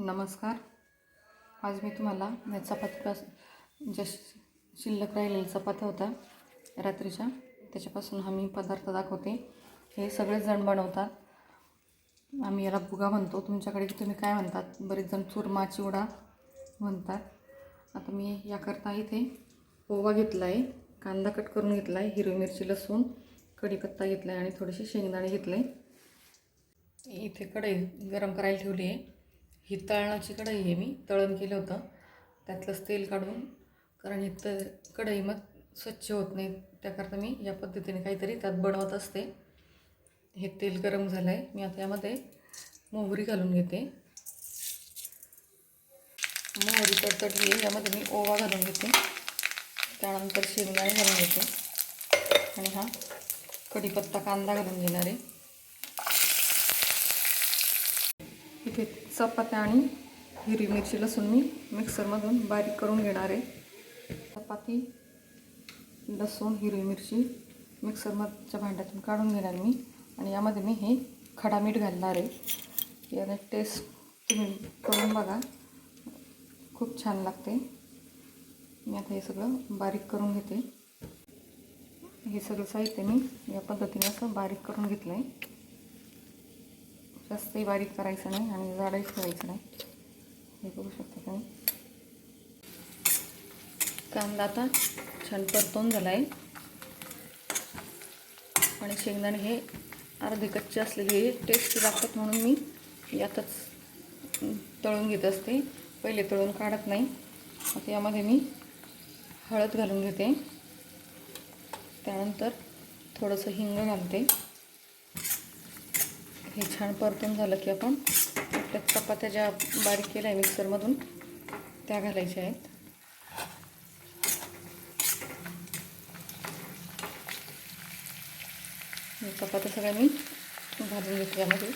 नमस्कार. आज मी तुम्हाला या ज्या शिल्लक राहिलेल्या चपात्या होत्या रात्रीच्या त्याच्यापासून आम्ही पदार्थ दाखवते. हे सगळेच जण बनवतात. आम्ही याला भुगा म्हणतो. तुमच्याकडे तुम्ही काय म्हणतात? बरेच जण चुरमा चिवडा म्हणतात. आता मी याकरता इथे ओवा घेतला आहे कांदा कट करून घेतला आहे हिरवी मिरची लसूण कढीपत्ता घेतला आहे आणि थोडेसे शेंगदाणे घेतले. इथे कढई गरम करायला ठेवली आहे. ही तळणाची कढई आहे मी तळण केलं होतं. त्यातलंच तेल काढून कारण ही त कढई मग स्वच्छ होत नाही. त्याकरता मी या पद्धतीने काहीतरी त्यात बनवत असते. हे तेल गरम झालं आहे मी आता यामध्ये मोहरी घालून घेते. मोहरी तडतडली आहे. यामध्ये मी ओवा घालून घेते. त्यानंतर शेंगदाणे घालून घेते. आणि हा कढीपत्ता कांदा घालून घेणार आहे. इथे चपात्या आणि हिरवी मिरची लसूण मी मिक्सरमधून बारीक करून घेणार आहे. चपाती लसूण हिरवी मिरची मिक्सरमधच्या भांड्यातून काढून घेणार मी आणि यामध्ये मी हे खडा मीठ घालणार आहे. याने टेस्ट तुम्ही करून बघा. खूप छान लागते. मी आता हे सगळं बारीक करून घेते. हे सगळं साहित्य मी या पद्धतीने असं बारीक करून घेतलं आहे जास्तही बारीक करायचं नाही आणि जाडही ठेवायचं नाही. हे बघू शकता तुम्ही. कांदा आता छान परतून झाला आहे आणि शेंगदाणे हे अर्धे कच्चे असलेले हे टेस्टी लागतात म्हणून मी यातच तळून घेत असते. पहिले तळून काढत नाही. आता यामध्ये मी हळद घालून घेते. त्यानंतर थोडंसं हिंग घालते. हे छान परतून झालं की आपण आपल्या चपात्या ज्या बारीक केल्या आहे मिक्सरमधून त्या घालायच्या आहेत. चपात्या सगळ्या मी भाजून घेतल्या यामध्ये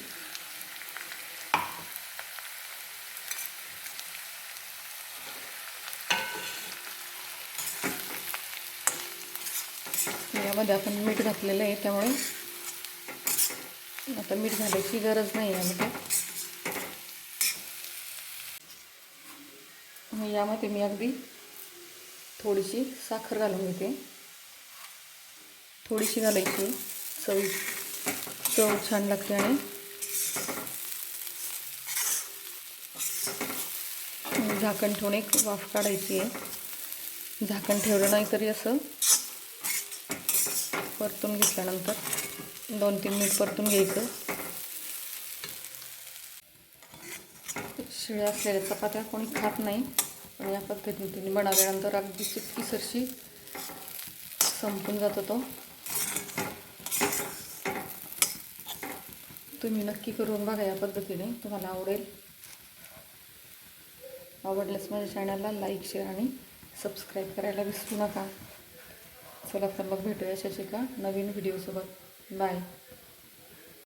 यामध्ये आपण मीठ घातलेलं आहे त्यामुळे आता मीठ घालायची गरज नाही यामध्ये यामध्ये मी अगदी थोडीशी साखर घालून घेते. थोडीशी घालायची चव चव छान लागते आणि झाकण ठेवून एक वाफ काढायची आहे. झाकण ठेवलं नाही तरी असं परतून घेतल्यानंतर दोन तीन मिनिट परतून घ्यायचं. शिळ्या असलेल्या चपात्या कोणी खात नाही. पण या पद्धतीने बनवल्यानंतर अगदी सुटकी सरशी संपून जातो तो तुम्ही नक्की करून बघा या पद्धतीने. तुम्हाला आवडेल. आवडल्यास माझ्या चॅनलला लाईक शेअर आणि सबस्क्राईब करायला विसरू नका. चला तर मग भेटूया शशिका नवीन व्हिडिओसोबत बाय.